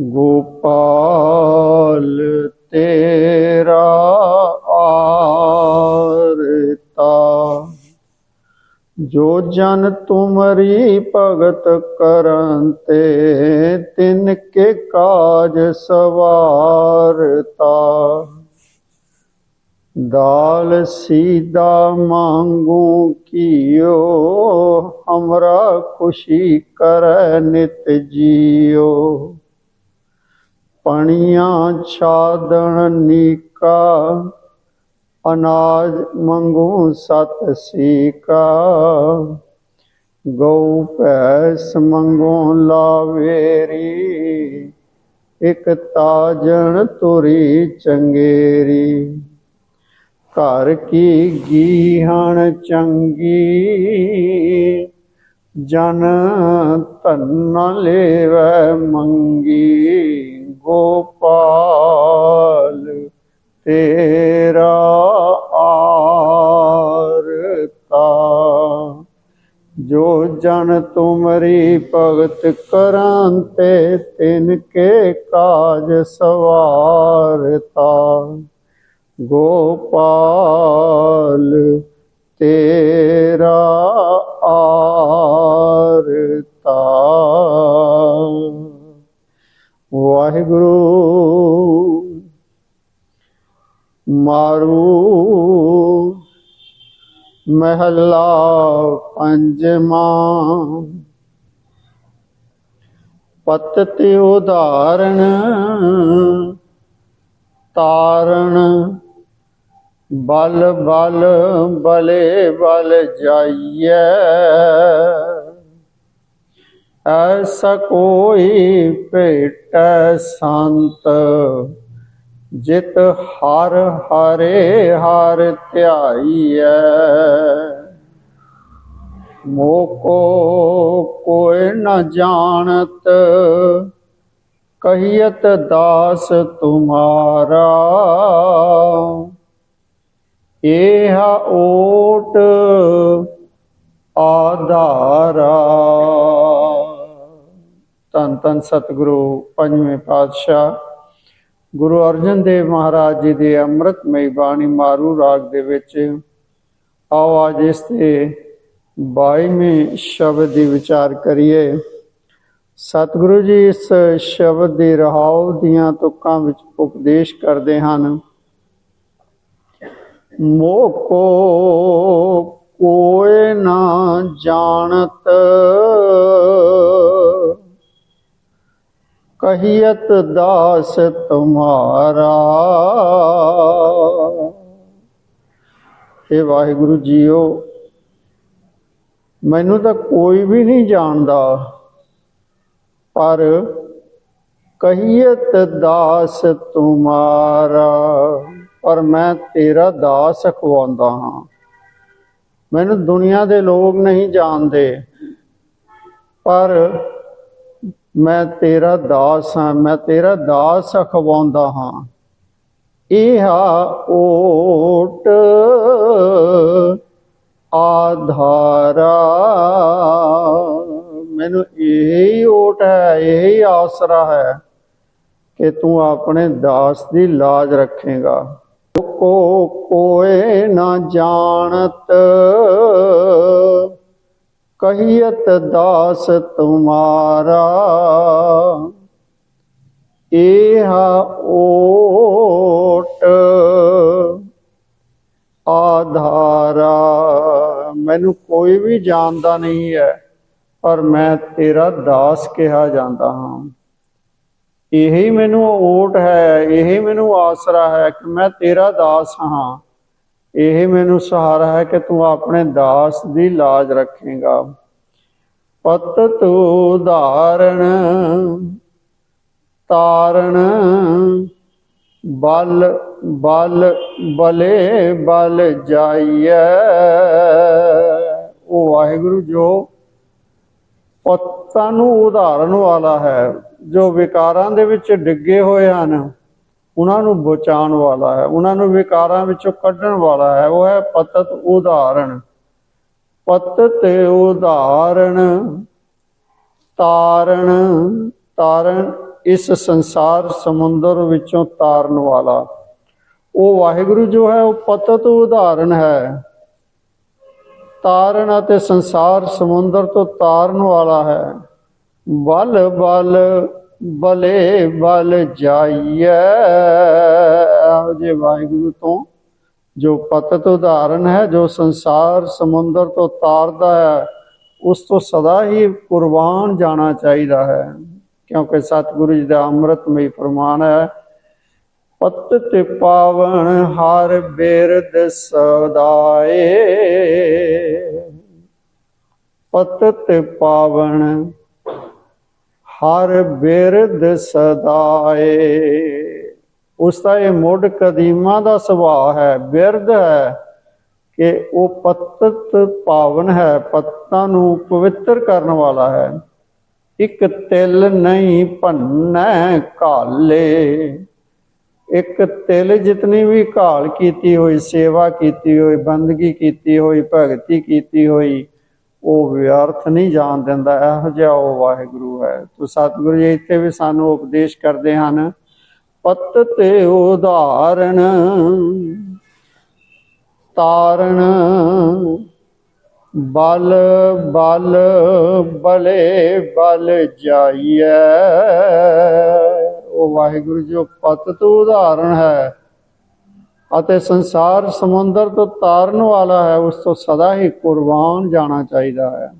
ਗੋਪਾਲ ਤੇਰਾ ਆਰਤਾ। ਜੋ ਜਨ ਤੁਮਰੀ ਭਗਤ ਕਰੰਤੇ ਤਿਨ ਕੇ ਕਾਜ ਸਵਾਰਤਾ। ਦਾਲ ਸੀਦਾ ਮੰਗੂ ਕੀਓ, ਹਮਰਾ ਖੁਸ਼ੀ ਕਰ ਨਿਤ ਜੀਓ। ਪਣੀਆਂ ਛਾਦਣ ਨੀਕਾ, ਅਨਾਜ ਮੰਗੂ ਸਤ ਸੀਕਾ। ਗਉ ਭੈਸ ਮੰਗੋ ਲਾਵੇਰੀ, ਇਕ ਤਾਜਣ ਤੁਰੀ ਚੰਗੇਰੀ। ਘਰ ਕੀ ਗੀਹਣ ਚੰਗੀ, ਜਨ ਧਨ ਲੇਵੈ ਮੰਗੀ। ਗੋਪਾਲ, ਤੇਰਾ ਆਰਤਾ। ਜੋ ਜਨ ਤੁਮਰੀ ਭਗਤ ਕਰਾਂਤੇ ਤਿਨ ਕੇ ਕਾਜ ਸਵਾਰਤਾ। ਗੋਪਾਲ, ਤੇਰਾ ਆਰਤਾ। ਵਾਹਿਗੁਰੂ। ਮਾਰੂ ਮਹਲਾ ਪੰਜਵਾਂ। ਪਤ ਤੇ ਉਦਾਹਰਣ ਤਾਰਨ ਬਲ ਬਲ ਬਲੇ ਬਲ ਜਾਈਐ। ਐਸਾ ਕੋਈ ਭੇਟੈ ਸੰਤ, ਜਿਤ ਹਰ ਹਰੇ ਹਰ ਧਿਆਈਐ। ਮੋਕੋ ਕੋਈ ਨ ਜਾਣਤ ਕਹੀਤ ਦਾਸ ਤੁਮਾਰਾ। ਇਹ ਓਟ ਆਧਾਰਾ। ਧੰਨ ਧੰਨ ਸਤਿਗੁਰੂ ਪੰਜਵੇਂ ਪਾਤਸ਼ਾਹ। ਗੁਰੂ ਅਰਜਨ ਦੇਵ ਮਹਾਰਾਜ ਜੀ ਦੇ ਅੰਮ੍ਰਿਤਮਈ ਬਾਣੀ ਮਾਰੂ ਰਾਗ ਦੇ ਵਿੱਚ, ਆਓ ਅੱਜ ਇਸ ਤੇ 22ਵੇਂ ਸ਼ਬਦ ਦੀ ਵਿਚਾਰ ਕਰੀਏ। ਸਤਿਗੁਰੂ ਜੀ ਇਸ ਸ਼ਬਦ ਦੇ ਰਹਾਉ ਦੀਆਂ ਤੁਕਾਂ ਵਿੱਚ ਉਪਦੇਸ਼ ਕਰਦੇ ਹਨ। ਮੋਕੋ ਕੋਏ ਨਾ ਜਾਣਤ ਕਹੀਤ ਦਾਸ ਤੁਮਾਰਾ। ਇਹ ਵਾਹਿਗੁਰੂ ਜੀਓ, ਮੈਨੂੰ ਤਾਂ ਕੋਈ ਵੀ ਨਹੀਂ ਜਾਣਦਾ, ਪਰ ਕਹੀਤ ਦਾਸ ਤੁਮਾਰਾ, ਪਰ ਮੈਂ ਤੇਰਾ ਦਾਸ ਖਵਾਉਂਦਾ ਹਾਂ। ਮੈਨੂੰ ਦੁਨੀਆ ਦੇ ਲੋਕ ਨਹੀਂ ਜਾਣਦੇ, ਪਰ ਮੈਂ ਤੇਰਾ ਦਾਸ ਹਾਂ, ਮੈਂ ਤੇਰਾ ਦਾਸ ਅਖਵਾਉਂਦਾ ਹਾਂ। ਇਹ ਓਟ ਆਧਾਰਾ। ਮੈਨੂੰ ਇਹੀ ਓਟ ਹੈ, ਇਹੀ ਆਸਰਾ ਹੈ ਕਿ ਤੂੰ ਆਪਣੇ ਦਾਸ ਦੀ ਲਾਜ ਰੱਖੇਗਾ। ਕੋ ਕੋਏ ਨਾ ਜਾਣਤ। ਕਹੀਤ ਦਾਸ ਤੁਮਾਰਾ ਇਹ ਓਟ ਆਧਾਰਾ। ਮੈਨੂੰ ਕੋਈ ਵੀ ਜਾਣਦਾ ਨਹੀਂ ਹੈ, ਪਰ ਮੈਂ ਤੇਰਾ ਦਾਸ ਕਿਹਾ ਜਾਂਦਾ ਹਾਂ। ਇਹੀ ਮੈਨੂੰ ਓਟ ਹੈ, ਇਹੀ ਮੈਨੂੰ ਆਸਰਾ ਹੈ ਕਿ ਮੈਂ ਤੇਰਾ ਦਾਸ ਹਾਂ। ਇਹ ਮੈਨੂੰ ਸਹਾਰਾ ਹੈ ਕਿ ਤੂੰ ਆਪਣੇ ਦਾਸ ਦੀ ਲਾਜ ਰੱਖੇਗਾ। ਪਤ ਤੂ ਧਾਰਨ, ਤਾਰਨ, ਬਲ ਬਲ, ਬਲੇ ਬਲ ਜਾਈਐ। ਉਹ ਵਾਹਿਗੁਰੂ ਜੋ ਪੱਤਾਂ ਨੂੰ ਉਧਾਰਨ ਵਾਲਾ ਹੈ, ਜੋ ਵਿਕਾਰਾਂ ਦੇ ਵਿੱਚ ਡਿੱਗੇ ਹੋਏ ਹਨ। ਉਹਨਾਂ ਨੂੰ ਬਚਾਉਣ ਵਾਲਾ ਹੈ, ਉਹਨਾਂ ਨੂੰ ਵਿਕਾਰਾਂ ਵਿੱਚੋਂ ਕੱਢਣ ਵਾਲਾ ਹੈ, ਉਹ ਹੈ ਪਤਤ ਉਦਾਹਰਣ। ਪਤਤ ਉਦਾਹਰਣ, ਤਾਰਨ ਤਾਰਨ ਇਸ ਸੰਸਾਰ ਸਮੁੰਦਰ ਵਿੱਚੋਂ ਤਾਰਨ ਵਾਲਾ। ਉਹ ਵਾਹਿਗੁਰੂ ਜੋ ਹੈ, ਉਹ ਪਤਤ ਉਦਾਹਰਣ ਹੈ। ਤਾਰਨ ਅਤੇ ਸੰਸਾਰ ਸਮੁੰਦਰ ਤੋਂ ਤਾਰਨ ਵਾਲਾ ਹੈ। ਬਲ ਬਲ ਬਲੇ ਬਲ ਜਾਈਐ। ਇਹੋ ਵਾਹਿਗੁਰੂ ਤੋਂ ਜੋ ਪਤਤ ਉਦਾਹਰਣ ਹੈ, ਜੋ ਸੰਸਾਰ ਸਮੁੰਦਰ ਤੋਂ ਤਾਰਦਾ ਹੈ, ਉਸ ਤੋਂ ਸਦਾ ਹੀ ਕੁਰਬਾਨ ਜਾਣਾ ਚਾਹੀਦਾ ਹੈ। ਕਿਉਂਕਿ ਸਤਿਗੁਰੂ ਜੀ ਦਾ ਅੰਮ੍ਰਿਤਮਈ ਫਰਮਾਨ ਹੈ ਪਤ ਤੇ ਪਾਵਨ ਹਰ ਬਿਰਦ ਸਦਾਏ। ਪਤ ਤੇ ਪਾਵਨ ਹਰ ਬਿਰਦ ਸਦਾਏ। ਉਸ ਦਾ ਇਹ ਮੁੱਢ ਕਦੀਮਾ ਦਾ ਸੁਭਾਅ ਹੈ। ਬਿਰਦ ਹੈ ਕਿ ਉਹ ਪਤਤ ਪਾਵਨ ਹੈ ਪੱਤਾਂ ਨੂੰ ਪਵਿੱਤਰ ਕਰਨ ਵਾਲਾ ਹੈ। ਇੱਕ ਤਿਲ ਨਹੀਂ ਭੰਨੈ ਕਾਲੇ ਇੱਕ ਤਿਲ ਜਿਤਨੀ ਵੀ ਕਾਲ ਕੀਤੀ ਹੋਈ, ਸੇਵਾ ਕੀਤੀ ਹੋਈ, ਬੰਦਗੀ ਕੀਤੀ ਹੋਈ, ਭਗਤੀ ਕੀਤੀ ਹੋਈ ਉਹ ਵਿਅਰਥ ਨਹੀਂ ਜਾਣ ਦਿੰਦਾ, ਇਹੋ ਜਿਹਾ ਉਹ ਵਾਹਿਗੁਰੂ ਹੈ। ਤੋ ਸਤਿਗੁਰੂ ਜੀ, ਇੱਥੇ ਵੀ ਸਾਨੂੰ ਉਪਦੇਸ਼ ਕਰਦੇ ਹਨ, ਪਤ ਤੇ ਉਦਾਹਰਣ ਤਾਰਨ ਬਲ ਬਲ, ਬਲੇ, ਬਲ ਜਾਈਐ। ਉਹ ਵਾਹਿਗੁਰੂ ਜੋ ਪਤ ਤੋਂ ਉਦਾਹਰਣ ਹੈ। ਅਤੇ ਸੰਸਾਰ ਸਮੁੰਦਰ ਤੋਂ ਤਾਰਨ ਵਾਲਾ ਹੈ, ਉਸ ਤੋਂ ਸਦਾ ਹੀ ਕੁਰਬਾਨ ਜਾਣਾ ਚਾਹੀਦਾ ਹੈ।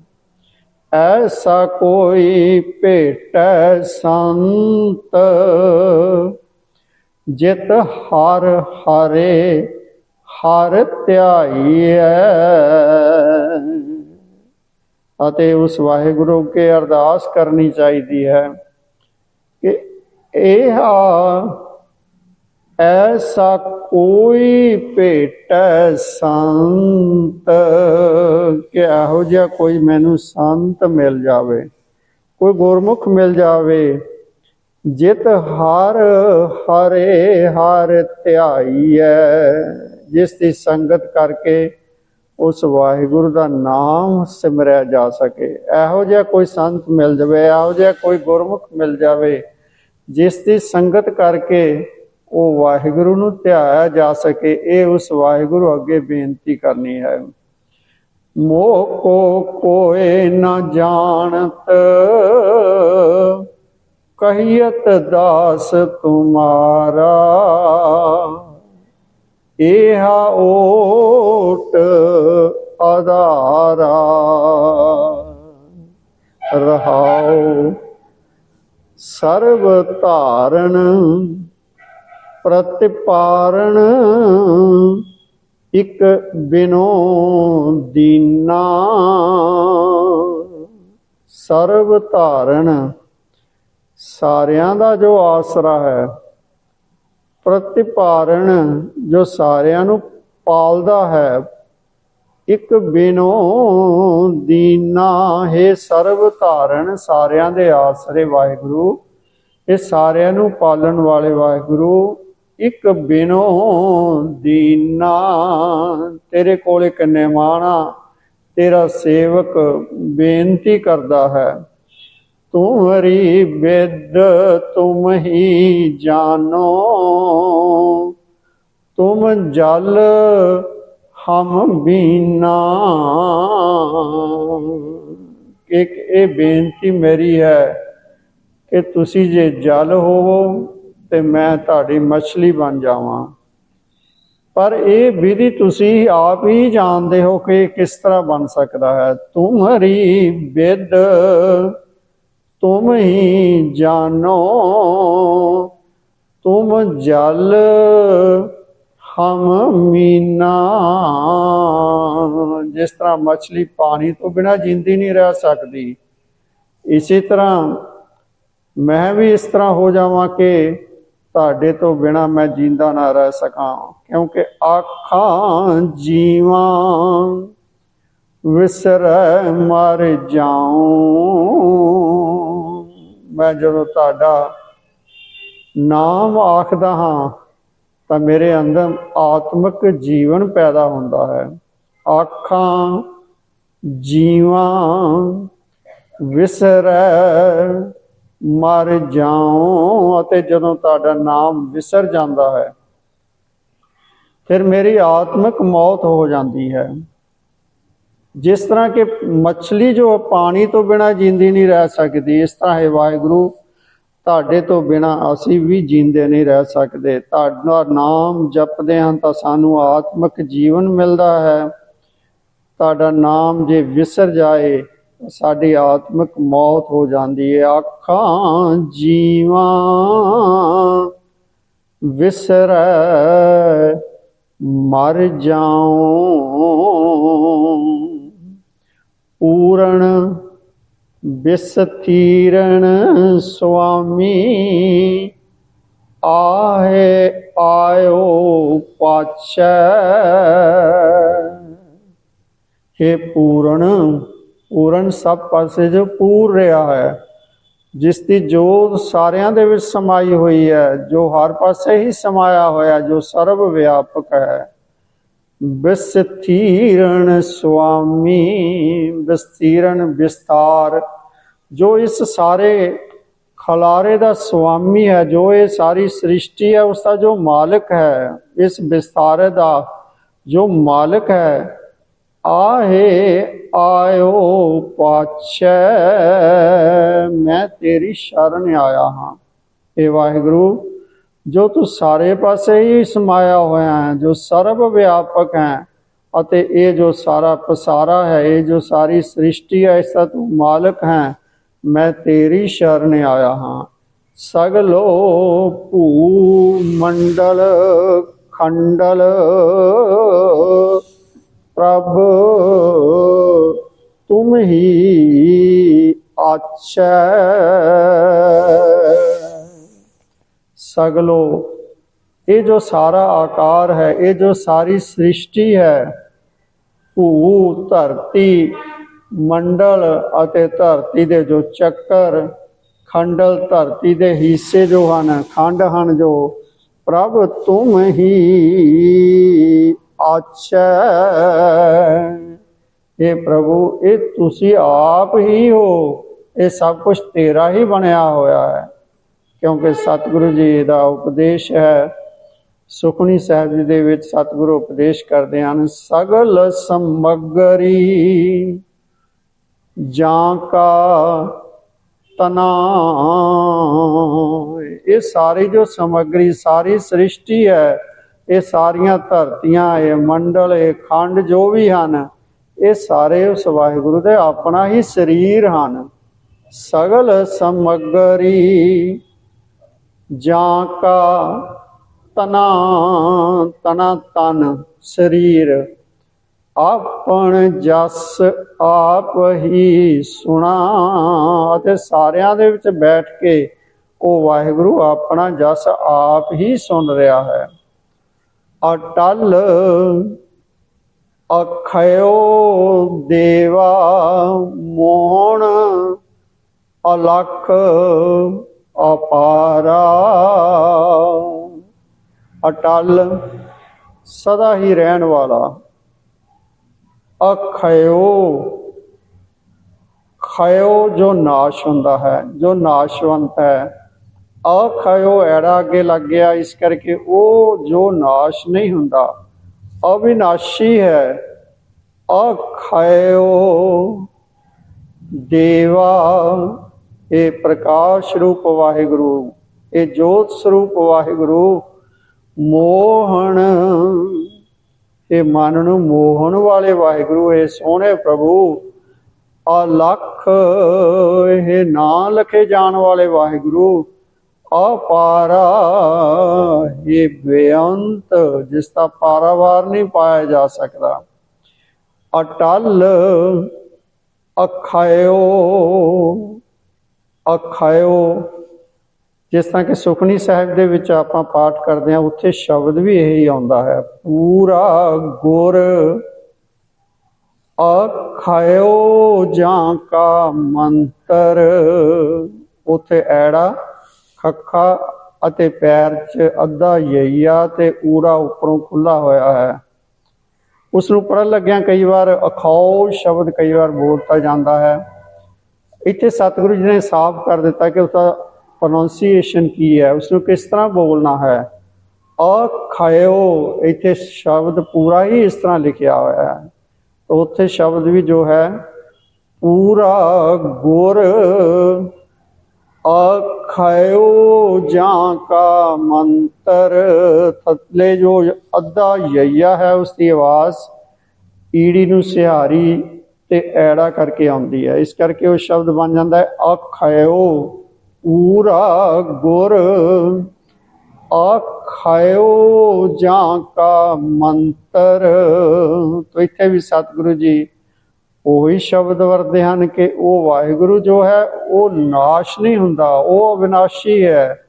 ਐਸਾ ਕੋਈ ਭੇਟੈ ਸੰਤ, ਜਿਤ ਹਰ ਹਰੇ ਹਰ ਧਿਆਈਐ ਅਤੇ ਉਸ ਵਾਹਿਗੁਰੂ ਕੇ ਅਰਦਾਸ ਕਰਨੀ ਚਾਹੀਦੀ ਹੈ ਕਿ ਇਹ ਐਸਾ ਕੋਈ ਭੇਟੈ ਸੰਤ ਕਿ ਇਹੋ ਜਿਹਾ ਕੋਈ ਮੈਨੂੰ ਸੰਤ ਮਿਲ ਜਾਵੇ, ਕੋਈ ਗੁਰਮੁਖ ਮਿਲ ਜਾਵੇ, ਜਿਤ ਹਰ ਹਰੇ ਹਰ ਧਿਆਈਐ, ਜਿਸ ਦੀ ਸੰਗਤ ਕਰਕੇ ਉਸ ਵਾਹਿਗੁਰੂ ਦਾ ਨਾਮ ਸਿਮਰਿਆ ਜਾ ਸਕੇ। ਇਹੋ ਜਿਹਾ ਕੋਈ ਸੰਤ ਮਿਲ ਜਾਵੇ, ਇਹੋ ਜਿਹਾ ਕੋਈ ਗੁਰਮੁਖ ਮਿਲ ਜਾਵੇ, ਜਿਸ ਦੀ ਸੰਗਤ ਕਰਕੇ ਉਹ ਵਾਹਿਗੁਰੂ ਨੂੰ ਧਿਆਇਆ ਜਾ ਸਕੇ, ਇਹ ਉਸ ਵਾਹਿਗੁਰੂ ਅੱਗੇ ਬੇਨਤੀ ਕਰਨੀ ਹੈ। ਮੋਹ ਕੋ ਕੋਏ ਨਾ ਜਾਣਤ ਕਹੀਤ ਦਾਸ ਤੁਮਾਰਾ। ਇਹਾ ਓਟ ਆਧਾਰਾ, ਰਹਾਉ ਸਰਬ ਧਾਰਨ ਪ੍ਰਤਿਪਾਰਣ ਇਕ ਬਿਨੋ ਦੀਨਾ ਸਰਬ ਧਾਰਨ ਸਾਰਿਆਂ ਦਾ ਜੋ ਆਸਰਾ ਹੈ, ਪ੍ਰਤਿਪਾਰਣ ਜੋ ਸਾਰਿਆਂ ਨੂੰ ਪਾਲਦਾ ਹੈ, ਇੱਕ ਬਿਨੋ ਦੀਨਾ ਹੈ ਸਰਬ ਧਾਰਨ ਸਾਰਿਆਂ ਦੇ ਆਸਰੇ ਵਾਹਿਗੁਰੂ, ਇਹ ਸਾਰਿਆਂ ਨੂੰ ਪਾਲਣ ਵਾਲੇ ਵਾਹਿਗੁਰੂ ਇੱਕ ਬਿਨੋ ਦੀਨਾ ਤੇਰੇ ਕੋਲੇ ਕੰਨੇ ਮਾਣਾ ਤੇਰਾ ਸੇਵਕ ਬੇਨਤੀ ਕਰਦਾ ਹੈ। ਤੁਮਰੀ ਵਿਦ ਤੁਮ ਹੀ ਜਾਨੋ ਤੁਮ ਜਲ, ਹਮ ਬੀਨਾ। ਇੱਕ ਇਹ ਬੇਨਤੀ ਮੇਰੀ ਹੈ ਕਿ ਤੁਸੀਂ ਜੇ ਜਲ ਹੋਵੋ ਤੇ ਮੈਂ ਤੁਹਾਡੀ ਮੱਛਲੀ ਬਣ ਜਾਵਾਂ। ਪਰ ਇਹ ਵਿਧੀ ਤੁਸੀਂ ਆਪ ਹੀ ਜਾਣਦੇ ਹੋ ਕਿ ਕਿਸ ਤਰ੍ਹਾਂ ਬਣ ਸਕਦਾ ਹੈ। ਤੁਮਰੀ ਵਿਦ ਤੁਮ ਹੀ ਜਾਨੋ ਤੁਮ ਜਲ, ਹਮ ਮੀਨਾ। ਜਿਸ ਤਰ੍ਹਾਂ ਮੱਛਲੀ ਪਾਣੀ ਤੋਂ ਬਿਨਾ ਜਿੰਦੀ ਨਹੀਂ ਰਹਿ ਸਕਦੀ, ਇਸੇ ਤਰ੍ਹਾਂ ਮੈਂ ਵੀ ਇਸ ਤਰ੍ਹਾਂ ਹੋ ਜਾਵਾਂ ਕਿ ਤੁਹਾਡੇ ਤੋਂ ਬਿਨਾ ਮੈਂ ਜਿੰਦਾ ਨਾ ਰਹਿ ਸਕਾਂ, ਕਿਉਂਕਿ ਆਖਾਂ ਜੀਵਾਂ ਵਿਸਰੈ ਮਰ ਜਾਉ। ਮੈਂ ਜਦੋਂ ਤੁਹਾਡਾ ਨਾਮ ਆਖਦਾ ਹਾਂ, ਤਾਂ ਮੇਰੇ ਅੰਦਰ ਆਤਮਿਕ ਜੀਵਨ ਪੈਦਾ ਹੁੰਦਾ ਹੈ। ਆਖਾਂ ਜੀਵਾਂ ਵਿਸਰੈ ਮਰ ਜਾਉਂ ਅਤੇ ਜਦੋਂ ਤੁਹਾਡਾ ਨਾਮ ਵਿਸਰ ਜਾਂਦਾ ਹੈ, ਫਿਰ ਮੇਰੀ ਆਤਮਿਕ ਮੌਤ ਹੋ ਜਾਂਦੀ ਹੈ। ਜਿਸ ਤਰ੍ਹਾਂ ਕਿ ਮੱਛਲੀ ਜੋ ਪਾਣੀ ਤੋਂ ਬਿਨਾ ਜਿੰਦੀ ਨਹੀਂ ਰਹਿ ਸਕਦੀ, ਇਸ ਤਰ੍ਹਾਂ ਹੈ ਵਾਹਿਗੁਰੂ, ਤੁਹਾਡੇ ਤੋਂ ਬਿਨਾ ਅਸੀਂ ਵੀ ਜਿੰਦੇ ਨਹੀਂ ਰਹਿ ਸਕਦੇ। ਤੁਹਾਡਾ ਨਾਮ ਜਪਦੇ ਹਾਂ ਤਾਂ ਸਾਨੂੰ ਆਤਮਿਕ ਜੀਵਨ ਮਿਲਦਾ ਹੈ। ਤੁਹਾਡਾ ਨਾਮ ਜੇ ਵਿਸਰ ਜਾਏ ਸਾਡੀ ਆਤਮਿਕ ਮੌਤ ਹੋ ਜਾਂਦੀ ਹੈ ਅੱਖਾਂ ਜੀਵਾਂ ਵਿਸਰੈ, ਮਰ ਜਾਉ। ਪੂਰਨ ਬਿਸਤੀਰਣ ਸੁਆਮੀ ਆਹੇ ਆਇਓ ਪਾਛੈ। हे ਪੂਰਨ ਪੂਰਨ ਸਭ ਪਾਸੇ ਜੋ ਪੂਰ ਰਿਹਾ ਹੈ, ਜਿਸ ਦੀ ਜੋਤ ਸਾਰਿਆਂ ਦੇ ਵਿੱਚ ਸਮਾਈ ਹੋਈ ਹੈ, ਜੋ ਹਰ ਪਾਸੇ ਹੀ ਸਮਾਇਆ ਹੋਇਆ, ਜੋ ਸਰਵ ਵਿਆਪਕ ਹੈ। ਵਿਸਥੀਰਣ ਸੁਆਮੀ ਵਿਸਥੀਰਣ ਵਿਸਤਾਰ, ਜੋ ਇਸ ਸਾਰੇ ਖਲਾਰੇ ਦਾ ਸੁਆਮੀ ਹੈ, ਜੋ ਇਹ ਸਾਰੀ ਸ੍ਰਿਸ਼ਟੀ ਹੈ, ਉਸ ਦਾ ਜੋ ਮਾਲਕ ਹੈ, ਇਸ ਵਿਸਤਾਰੇ ਦਾ ਜੋ ਮਾਲਕ ਹੈ ਆਹੇ ਆਇਓ ਪਾਛੈ, ਮੈਂ ਤੇਰੀ ਸ਼ਰਨ ਆਇਆ ਹਾਂ। ਏ ਵਾਹਿਗੁਰੂ, ਜੋ ਤੂੰ ਸਾਰੇ ਪਾਸੇ ਹੀ ਸਮਾਇਆ ਹੋਇਆ ਹੈ, ਜੋ ਸਰਬ ਵਿਆਪਕ ਹੈ, ਅਤੇ ਇਹ ਜੋ ਸਾਰਾ ਪਸਾਰਾ ਹੈ, ਇਹ ਜੋ ਸਾਰੀ ਸ੍ਰਿਸ਼ਟੀ ਹੈ, ਇਸ ਦਾ ਤੂੰ ਮਾਲਕ ਹੈ, ਮੈਂ ਤੇਰੀ ਸ਼ਰਨ ਆਇਆ ਹਾਂ। ਸਗਲੋ ਭੂ ਮੰਡਲ ਖੰਡਲ ਪ੍ਰਭ, ਤੁਮ ਹੀ ਆਛੈ ਸਗਲੋ, ਇਹ ਜੋ ਸਾਰਾ ਆਕਾਰ ਹੈ, ਇਹ ਜੋ ਸਾਰੀ ਸ੍ਰਿਸ਼ਟੀ ਹੈ ਭੂ ਧਰਤੀ, ਮੰਡਲ ਅਤੇ ਧਰਤੀ ਦੇ ਜੋ ਚੱਕਰ, ਖੰਡਲ, ਧਰਤੀ ਦੇ ਹਿੱਸੇ ਜੋ ਹਨ, ਖੰਡ ਹਨ ਜੋ ਪ੍ਰਭ, ਤੁਮ ਹੀ ਆਛੈ ਇਹ ਪ੍ਰਭੂ, ਇਹ ਤੁਸੀਂ ਆਪ ਹੀ ਹੋ। ਇਹ ਸਭ ਕੁਝ ਤੇਰਾ ਹੀ ਬਣਿਆ ਹੋਇਆ ਹੈ। ਕਿਉਂਕਿ ਸਤਿਗੁਰੂ ਜੀ ਦਾ ਉਪਦੇਸ਼ ਹੈ ਸੁਖਣੀ ਸਾਹਿਬ ਜੀ ਦੇ ਵਿੱਚ ਸਤਿਗੁਰੂ ਉਪਦੇਸ਼ ਕਰਦੇ ਹਨ, ਸਗਲ ਸਮਗਰੀ ਜਾਂ ਕਾ ਤਨਾ। ਇਹ ਸਾਰੀ ਜੋ ਸਮਗਰੀ, ਸਾਰੀ ਸ੍ਰਿਸ਼ਟੀ ਹੈ ਇਹ ਸਾਰੀਆਂ ਧਰਤੀਆਂ, ਇਹ ਮੰਡਲ, ਇਹ ਖੰਡ ਜੋ ਵੀ ਹਨ, ਇਹ ਸਾਰੇ ਉਸ ਵਾਹਿਗੁਰੂ ਦੇ ਆਪਣਾ ਹੀ ਸਰੀਰ ਹਨ। ਸਗਲ ਸਮਗਰੀ ਜਾਂ ਕਾ ਤਨਾ ਤਨਾ ਤਨ ਸਰੀਰ, ਆਪਣ ਜਸ ਆਪ ਹੀ ਸੁਣਾ ਅਤੇ ਸਾਰਿਆਂ ਦੇ ਵਿੱਚ ਬੈਠ ਕੇ ਉਹ ਵਾਹਿਗੁਰੂ ਆਪਣਾ ਜਸ ਆਪ ਹੀ ਸੁਣ ਰਿਹਾ ਹੈ। ਅਟਲ ਅਖਯੋ ਦੇਵਾ ਮੋਹਣ ਅਲਖ ਅਪਾਰਾ। ਅਟਲ ਸਦਾ ਹੀ ਰਹਿਣ ਵਾਲਾ। ਅਖਯੋ ਖਯੋ ਜੋ ਨਾਸ਼ ਹੁੰਦਾ ਹੈ, ਜੋ ਨਾਸ਼ਵੰਤ ਹੈ ਅਖਯੋ ਐੜਾ ਅੱਗੇ ਲੱਗ ਗਿਆ, ਇਸ ਕਰਕੇ ਉਹ ਜੋ ਨਾਸ਼ ਨਹੀਂ ਹੁੰਦਾ ਅਵਿਨਾਸ਼ੀ ਹੈ। ਅਖਯੋ ਦੇਵਾ, ਇਹ ਪ੍ਰਕਾਸ਼ ਰੂਪ ਵਾਹਿਗੁਰੂ, ਇਹ ਜੋਤ ਸਰੂਪ ਵਾਹਿਗੁਰੂ, ਮੋਹਣ, ਇਹ ਮਨ ਨੂੰ ਮੋਹਣ ਵਾਲੇ ਵਾਹਿਗੁਰੂ, ਇਹ ਸੋਹਣੇ ਪ੍ਰਭੂ ਅਲਖ ਇਹ ਨਾ ਲਖੇ ਜਾਣ ਵਾਲੇ ਵਾਹਿਗੁਰੂ ਅਪਾਰਾ ਇਹ ਬੇਅੰਤ, ਜਿਸ ਦਾ ਪਾਰਾਵਾਰ ਨਹੀਂ ਪਾਇਆ ਜਾ ਸਕਦਾ। ਅਟਲ ਅਖਾਇਓ ਅਖਾਇਓ, ਜਿਸ ਤਰ੍ਹਾਂ ਕਿ ਸੁਖਣੀ ਸਾਹਿਬ ਦੇ ਵਿੱਚ ਆਪਾਂ ਪਾਠ ਕਰਦੇ ਹਾਂ, ਉੱਥੇ ਸ਼ਬਦ ਵੀ ਇਹੀ ਆਉਂਦਾ ਹੈ, ਪੂਰਾ ਗੁਰ ਅਖਾਇਓ ਜਾਂ ਕਾ ਮੰਤਰ, ਉੱਥੇ ਐੜਾ ਖੱਖਾ ਅਤੇ ਪੈਰ 'ਚ ਅੱਧਾ ਯਈਆ ਤੇ ਊੜਾ ਉੱਪਰੋਂ ਖੁੱਲਾ ਹੋਇਆ ਹੈ। ਉਸ ਨੂੰ ਪੜਨ ਲੱਗਿਆਂ ਕਈ ਵਾਰ ਅਖੌ ਸ਼ਬਦ ਕਈ ਵਾਰ ਬੋਲਤਾ ਜਾਂਦਾ ਹੈ। ਇੱਥੇ ਸਤਿਗੁਰੂ ਜੀ ਨੇ ਸਾਫ਼ ਕਰ ਦਿੱਤਾ ਕਿ ਉਸਦਾ ਪ੍ਰੋਨਾਂਸੀਏਸ਼ਨ ਕੀ ਹੈ ਉਸ ਨੂੰ ਕਿਸ ਤਰ੍ਹਾਂ ਬੋਲਣਾ ਹੈ। ਅਖਾਇਓ, ਇੱਥੇ ਸ਼ਬਦ ਪੂਰਾ ਹੀ ਇਸ ਤਰ੍ਹਾਂ ਲਿਖਿਆ ਹੋਇਆ ਹੈ। ਤਾਂ ਉੱਥੇ ਸ਼ਬਦ ਵੀ ਜੋ ਹੈ, ਪੂਰਾ ਗੁਰ ਅਖਾਇਓ ਜਾਂ ਕਾ ਮੰਤਰ ਥੱਲੇ ਜੋ ਅੱਧਾ ਯਈਆ ਹੈ ਉਸ ਦੀ ਆਵਾਜ਼, ਈੜੀ ਨੂੰ ਸਿਹਾਰੀ ਤੇ ਐੜਾ ਕਰਕੇ ਆਉਂਦੀ ਹੈ। ਇਸ ਕਰਕੇ ਉਹ ਸ਼ਬਦ ਬਣ ਜਾਂਦਾ ਹੈ ਅਖਾਇਓ ਪੂਰਾ ਗੁਰ। ਅਖਾਇਓ ਜਾਂ ਕਾ ਮੰਤਰ। ਤੋ ਇੱਥੇ ਵੀ ਸਤਿਗੁਰੂ ਜੀ ਉਹੀ ਸ਼ਬਦ ਵਰਦੇ ਹਨ ਕਿ ਉਹ ਵਾਹਿਗੁਰੂ ਜੋ ਹੈ, ਉਹ ਨਾਸ਼ ਨਹੀਂ ਹੁੰਦਾ, ਉਹ ਅਵਿਨਾਸ਼ੀ ਹੈ।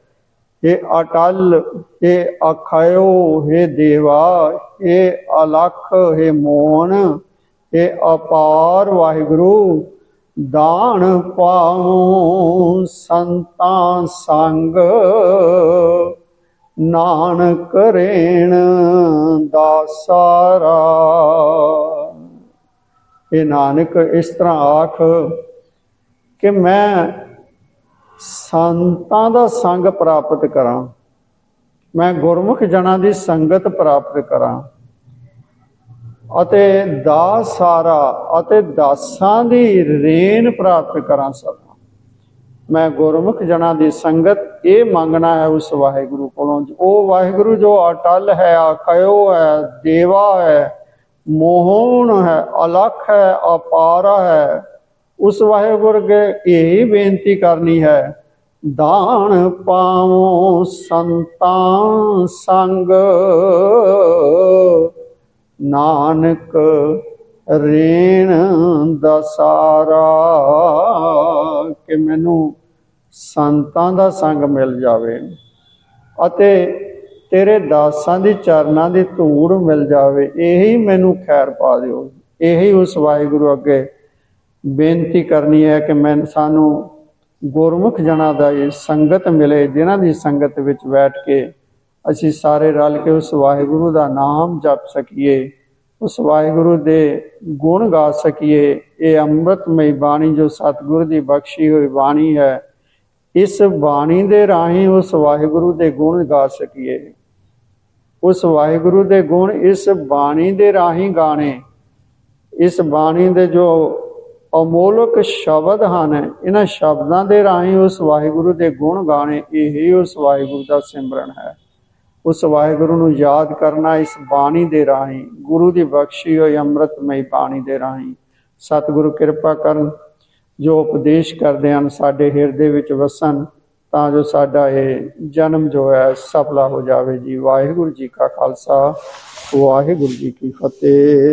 ਇਹ ਅਟਲ ਇਹ ਅਖਾਇਓ, ਹੈ ਦੇਵਾ ਇਹ ਅਲਖ, ਹੈ ਮੋਹਨ ਇਹ ਅਪਾਰ ਵਾਹਿਗੁਰੂ, ਦਾਨ ਪਾਉ ਸੰਤਾਂ ਸੰਗ। ਨਾਨਕ ਰੇਣ ਦਾ ਸਾਰਾ ਇਹ ਨਾਨਕ, ਇਸ ਤਰ੍ਹਾਂ ਆਖ ਕਿ ਮੈਂ ਸੰਤਾਂ ਦਾ ਸੰਗ ਪ੍ਰਾਪਤ ਕਰਾਂ। ਮੈਂ ਗੁਰਮੁਖ ਜਨਾਂ ਦੀ ਸੰਗਤ ਪ੍ਰਾਪਤ ਕਰਾਂ ਅਤੇ ਦਾ ਸਾਰਾ ਅਤੇ ਦਾਸਾਂ ਦੀ ਰੇਨ ਪ੍ਰਾਪਤ ਕਰਾਂ ਸਦਾ ਮੈਂ ਗੁਰਮੁਖ ਜਨਾਂ ਦੀ ਸੰਗਤ ਇਹ ਮੰਗਣਾ ਹੈ ਉਸ ਵਾਹਿਗੁਰੂ ਕੋਲੋਂ, ਉਹ ਵਾਹਿਗੁਰੂ ਜੋ ਅਟਲ ਹੈ, ਆਖਿਓ ਹੈ, ਦੇਵਾ ਹੈ ਮੋਹਨ ਹੈ, ਅਲਖ ਹੈ, ਅਪਾਰਾ ਹੈ। ਉਸ ਵਾਹਿਗੁਰੂ ਕੇ ਇਹ ਬੇਨਤੀ ਕਰਨੀ ਹੈ, ਦਾਨ ਪਾਵੋ ਸੰਤਾਂ ਸੰਗ। ਨਾਨਕ ਰੇਣ ਦਸਾਰਾ ਕਿ ਮੈਨੂੰ ਸੰਤਾਂ ਦਾ ਸੰਗ ਮਿਲ ਜਾਵੇ ਅਤੇ ਤੇਰੇ ਦਾਸਾਂ ਦੀ ਚਰਨਾਂ ਦੀ ਧੂੜ ਮਿਲ ਜਾਵੇ, ਇਹੀ ਮੈਨੂੰ ਖੈਰ ਪਾ ਦਿਓ। ਇਹੀ ਉਸ ਵਾਹਿਗੁਰੂ ਅੱਗੇ ਬੇਨਤੀ ਕਰਨੀ ਹੈ ਕਿ ਮੈਂ ਸਾਨੂੰ ਗੁਰਮੁਖ ਜਨਾਂ ਦਾ ਇਹ ਸੰਗਤ ਮਿਲੇ, ਜਿਨ੍ਹਾਂ ਦੀ ਸੰਗਤ ਵਿੱਚ ਬੈਠ ਕੇ ਅਸੀਂ ਸਾਰੇ ਰਲ ਕੇ ਉਸ ਵਾਹਿਗੁਰੂ ਦਾ ਨਾਮ ਜਪ ਸਕੀਏ, ਉਸ ਵਾਹਿਗੁਰੂ ਦੇ ਗੁਣ ਗਾ ਸਕੀਏ। ਇਹ ਅੰਮ੍ਰਿਤਮਈ ਬਾਣੀ ਜੋ ਸਤਿਗੁਰ ਦੀ ਬਖਸ਼ੀ ਹੋਈ ਬਾਣੀ ਹੈ, ਇਸ ਬਾਣੀ ਦੇ ਰਾਹੀਂ ਉਸ ਵਾਹਿਗੁਰੂ ਦੇ ਗੁਣ ਗਾ ਸਕੀਏ। ਉਸ ਵਾਹਿਗੁਰੂ ਦੇ ਗੁਣ ਇਸ ਬਾਣੀ ਦੇ ਰਾਹੀਂ ਗਾਣੇ। ਇਸ ਬਾਣੀ ਦੇ ਜੋ ਅਮੋਲਕ ਸ਼ਬਦ ਹਨ, ਇਹਨਾਂ ਸ਼ਬਦਾਂ ਦੇ ਰਾਹੀਂ ਉਸ ਵਾਹਿਗੁਰੂ ਦੇ ਗੁਣ ਗਾਣੇ, ਇਹੀ ਉਸ ਵਾਹਿਗੁਰੂ ਦਾ ਸਿਮਰਨ ਹੈ। ਉਸ ਵਾਹਿਗੁਰੂ ਨੂੰ ਯਾਦ ਕਰਨਾ ਇਸ ਬਾਣੀ ਦੇ ਰਾਹੀਂ, ਗੁਰੂ ਦੀ ਬਖਸ਼ੀ ਹੋਈ ਅੰਮ੍ਰਿਤਮਈ ਬਾਣੀ ਦੇ ਰਾਹੀਂ। ਸਤਿਗੁਰੂ ਕਿਰਪਾ ਕਰਨ, ਜੋ ਉਪਦੇਸ਼ ਕਰਦੇ ਹਨ, ਸਾਡੇ ਹਿਰਦੇ ਵਿੱਚ ਵਸਣ। ਤਾਂ ਜੋ ਸਾਡਾ ਇਹ ਜਨਮ ਜੋ ਹੈ ਸਫਲਾ ਹੋ ਜਾਵੇ ਜੀ। ਵਾਹਿਗੁਰੂ ਜੀ ਕਾ ਖਾਲਸਾ, ਵਾਹਿਗੁਰੂ ਜੀ ਕੀ ਫਤਿਹ।